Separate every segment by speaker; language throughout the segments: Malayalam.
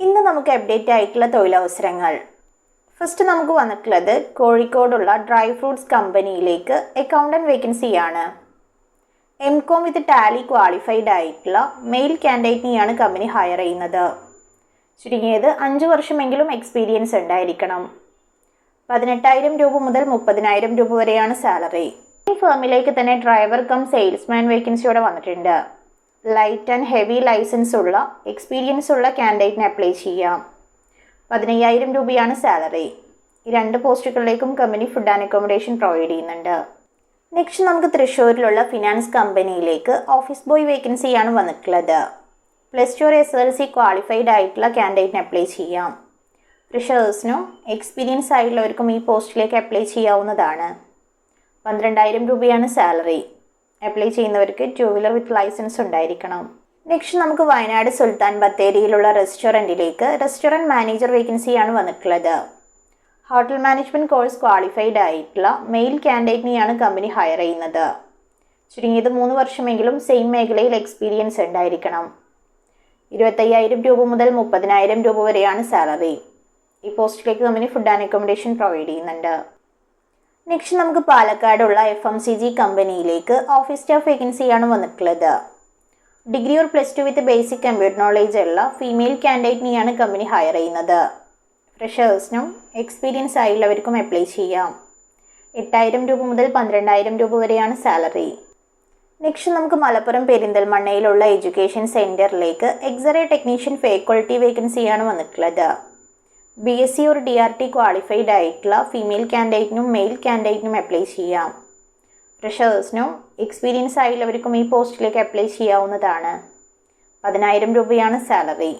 Speaker 1: ഇന്ന് നമുക്ക് അപ്ഡേറ്റ് ആയിട്ടുള്ള തൊഴിലവസരങ്ങൾ. ഫസ്റ്റ് നമുക്ക് വന്നിട്ടുള്ളത് കോഴിക്കോടുള്ള ഡ്രൈ ഫ്രൂട്ട്സ് കമ്പനിയിലേക്ക് അക്കൗണ്ടന്റ് വേക്കൻസിയാണ് M Com with Tally qualified ആയിട്ടുള്ള മെയിൽ കാൻഡിഡേറ്റിനെയാണ് കമ്പനി ഹയർ ചെയ്യുന്നത്. ചുരുങ്ങിയത് അഞ്ച് വർഷമെങ്കിലും എക്സ്പീരിയൻസ് ഉണ്ടായിരിക്കണം. പതിനെട്ടായിരം രൂപ മുതൽ മുപ്പതിനായിരം രൂപ വരെയാണ് സാലറി ഈ ഫേമിലേക്ക് തന്നെ ഡ്രൈവർ കം സെയിൽസ്മാൻ വേക്കൻസിയോടെ വന്നിട്ടുണ്ട്. ലൈറ്റ് ആൻഡ് ഹെവി ലൈസൻസ് ഉള്ള എക്സ്പീരിയൻസ് ഉള്ള കാൻഡിഡേറ്റിന് അപ്ലൈ ചെയ്യാം. പതിനയ്യായിരം രൂപയാണ് സാലറി ഈ രണ്ട് പോസ്റ്റുകളിലേക്കും company food and accommodation provide ചെയ്യുന്നുണ്ട്. നെക്സ്റ്റ് നമുക്ക് തൃശ്ശൂരിലുള്ള ഫിനാൻസ് കമ്പനിയിലേക്ക് ഓഫീസ് ബോയ് വേക്കൻസിയാണ് വന്നിട്ടുള്ളത്. Plus two S L C qualified ആയിട്ടുള്ള കാൻഡിഡേറ്റിന് അപ്ലൈ ചെയ്യാം. ഫ്രഷേഴ്സിനും എക്സ്പീരിയൻസ് ആയിട്ടുള്ളവർക്കും ഈ പോസ്റ്റിലേക്ക് അപ്ലൈ ചെയ്യാവുന്നതാണ്. പന്ത്രണ്ടായിരം രൂപയാണ് സാലറി അപ്ലൈ ചെയ്യുന്നവർക്ക് ടു വീലർ വിത്ത് ലൈസൻസ് ഉണ്ടായിരിക്കണം. നെക്സ്റ്റ് നമുക്ക് വയനാട് സുൽത്താൻ ബത്തേരിയിലുള്ള റെസ്റ്റോറന്റിലേക്ക് റെസ്റ്റോറന്റ് മാനേജർ വേക്കൻസിയാണ് വന്നിട്ടുള്ളത്. ഹോട്ടൽ മാനേജ്മെന്റ് കോഴ്സ് ക്വാളിഫൈഡ് ആയിട്ടുള്ള മെയിൽ കാൻഡിഡേറ്റിനെയാണ് കമ്പനി ഹയർ ചെയ്യുന്നത്. ചുരുങ്ങിയത് മൂന്ന് വർഷമെങ്കിലും സെയിം മേഖലയിൽ എക്സ്പീരിയൻസ് ഉണ്ടായിരിക്കണം. ഇരുപത്തയ്യായിരം രൂപ മുതൽ മുപ്പതിനായിരം രൂപ വരെയാണ് സാലറി ഈ പോസ്റ്റിലേക്ക് company food and accommodation provide ചെയ്യുന്നുണ്ട്. നെക്സ്റ്റ് നമുക്ക് പാലക്കാടുള്ള എഫ് എം സി ജി കമ്പനിയിലേക്ക് ഓഫീസ് സ്റ്റാഫ് വേക്കൻസിയാണ് വന്നിട്ടുള്ളത്. Degree or plus two with basic computer knowledge ഉള്ള ഫീമെയിൽ കാൻഡിഡേറ്റിനെയാണ് കമ്പനി ഹയർ ചെയ്യുന്നത്. ഫ്രഷേഴ്സിനും എക്സ്പീരിയൻസ് ആയുള്ളവർക്കും അപ്ലൈ ചെയ്യാം. എട്ടായിരം രൂപ മുതൽ പന്ത്രണ്ടായിരം രൂപ വരെയാണ് സാലറി നെക്സ്റ്റ് നമുക്ക് മലപ്പുറം പെരിന്തൽമണ്ണയിലുള്ള എഡ്യൂക്കേഷൻ സെന്ററിലേക്ക് എക്സറേ ടെക്നീഷ്യൻ ഫേക്കൾട്ടി വേക്കൻസിയാണ് വന്നിട്ടുള്ളത്. ബി എസ് സി ഒരു ഡി ആർ ടി ക്വാളിഫൈഡ് ആയിട്ടുള്ള ഫീമെയിൽ കാൻഡിഡേറ്റിനും മെയിൽ കാൻഡിഡേറ്റിനും അപ്ലൈ ചെയ്യാം. ഫ്രഷേഴ്സിനും എക്സ്പീരിയൻസ് ആയുള്ളവർക്കും ഈ പോസ്റ്റിലേക്ക് അപ്ലൈ ചെയ്യാവുന്നതാണ്. പതിനായിരം രൂപയാണ് സാലറി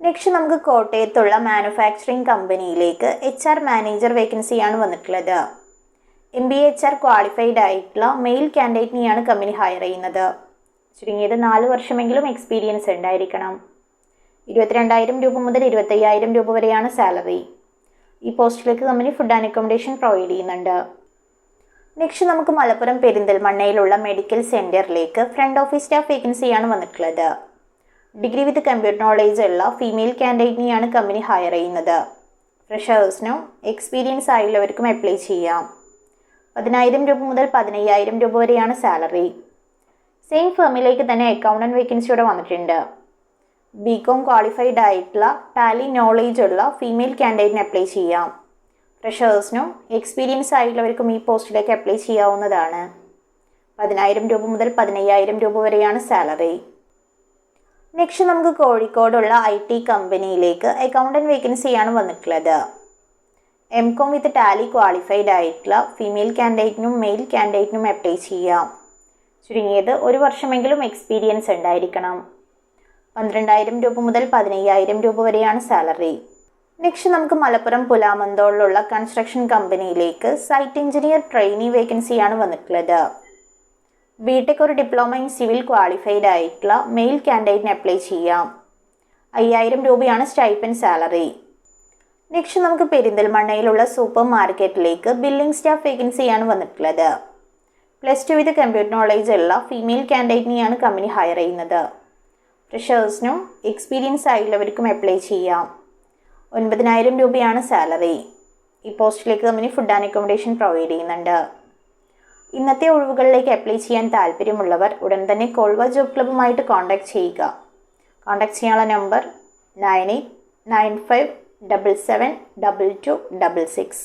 Speaker 1: നെക്സ്റ്റ് നമുക്ക് കോട്ടയത്തുള്ള മാനുഫാക്ചറിംഗ് കമ്പനിയിലേക്ക് എച്ച് ആർ മാനേജർ വേക്കൻസിയാണ് വന്നിട്ടുള്ളത്. M B H R qualified ആയിട്ടുള്ള മെയിൽ കാൻഡിഡേറ്റിനെയാണ് കമ്പനി ഹയർ ചെയ്യുന്നത്. ചുരുങ്ങിയത് നാല് വർഷമെങ്കിലും എക്സ്പീരിയൻസ് ഉണ്ടായിരിക്കണം. ഇരുപത്തിരണ്ടായിരം രൂപ മുതൽ ഇരുപത്തയ്യായിരം രൂപ വരെയാണ് സാലറി. ഈ പോസ്റ്റിലേക്ക് company food and accommodation provide ചെയ്യുന്നുണ്ട്. നെക്സ്റ്റ് നമുക്ക് മലപ്പുറം പെരിന്തൽമണ്ണയിലുള്ള മെഡിക്കൽ സെന്ററിലേക്ക് ഫ്രണ്ട് ഓഫീസ് സ്റ്റാഫ് വേക്കൻസിയാണ് വന്നിട്ടുള്ളത്. ഡിഗ്രി വിത്ത് കമ്പ്യൂട്ടർ നോളേജ് ഉള്ള ഫീമെയിൽ കാൻഡിഡേറ്റിനെയാണ് കമ്പനി ഹയർ ചെയ്യുന്നത്. ഫ്രഷേഴ്സിനും എക്സ്പീരിയൻസ് ആയുള്ളവർക്കും അപ്ലൈ ചെയ്യാം. പതിനായിരം രൂപ മുതൽ പതിനയ്യായിരം രൂപ വരെയാണ് സാലറി. സെയിം ഫേമിലേക്ക് തന്നെ അക്കൗണ്ടന്റ് വേക്കൻസിയോടെ വന്നിട്ടുണ്ട്. ബി കോം ക്വാളിഫൈഡ് ആയിട്ടുള്ള ടാലി നോളേജ് ഉള്ള ഫീമെയിൽ കാൻഡിഡേറ്റിന് അപ്ലൈ ചെയ്യാം. ഫ്രഷേഴ്സിനും എക്സ്പീരിയൻസ് ആയിട്ടുള്ളവർക്കും ഈ പോസ്റ്റിലേക്ക് അപ്ലൈ ചെയ്യാവുന്നതാണ്. പതിനായിരം രൂപ മുതൽ പതിനയ്യായിരം രൂപ വരെയാണ് സാലറി നെക്സ്റ്റ് നമുക്ക് കോഴിക്കോടുള്ള ഐ ടി കമ്പനിയിലേക്ക് അക്കൗണ്ടന്റ് വേക്കൻസിയാണ് വന്നിട്ടുള്ളത്. M Com with Tally qualified ആയിട്ടുള്ള ഫീമെയിൽ കാൻഡിഡേറ്റിനും മെയിൽ കാൻഡിഡേറ്റിനും അപ്ലൈ ചെയ്യാം. ചുരുങ്ങിയത് ഒരു വർഷമെങ്കിലും എക്സ്പീരിയൻസ് ഉണ്ടായിരിക്കണം. പന്ത്രണ്ടായിരം രൂപ മുതൽ പതിനയ്യായിരം രൂപ വരെയാണ് സാലറി. നെക്സ്റ്റ് നമുക്ക് മലപ്പുറം പുലാമന്തോളിലുള്ള കൺസ്ട്രക്ഷൻ കമ്പനിയിലേക്ക് സൈറ്റ് എഞ്ചിനീയർ ട്രെയിനി വേക്കൻസിയാണ് വന്നിട്ടുള്ളത്. ബിടെക് ഒരു ഡിപ്ലോമ ഇൻ സിവിൽ ക്വാളിഫൈഡ് ആയിട്ടുള്ള മെയിൽ കാൻഡിഡേറ്റിന് അപ്ലൈ ചെയ്യാം. അയ്യായിരം രൂപയാണ് സ്റ്റൈപ്പൻ സാലറി. നെക്സ്റ്റ് നമുക്ക് പെരിന്തൽമണ്ണയിലുള്ള സൂപ്പർ മാർക്കറ്റിലേക്ക് ബില്ലിംഗ് സ്റ്റാഫ് വേക്കൻസിയാണ് വന്നിട്ടുള്ളത്. Plus two with computer knowledge ഉള്ള ഫീമെയിൽ കാൻഡിഡേറ്റിനെയാണ് കമ്പനി ഹയർ ചെയ്യുന്നത്. ഫ്രഷേഴ്സിനും എക്സ്പീരിയൻസ് ആയുള്ളവർക്കും അപ്ലൈ ചെയ്യാം. ഒൻപതിനായിരം രൂപയാണ് സാലറി ഈ പോസ്റ്റിലേക്ക് company food and accommodation provide ചെയ്യുന്നുണ്ട്. ഇന്നത്തെ ഒഴിവുകളിലേക്ക് അപ്ലൈ ചെയ്യാൻ താല്പര്യമുള്ളവർ ഉടൻ തന്നെ കോൾവ ജോബ് ക്ലബ്ബുമായിട്ട് കോൺടാക്ട് ചെയ്യുക. കോൺടാക്ട് ചെയ്യാനുള്ള number nine eight nine five double seven double two double six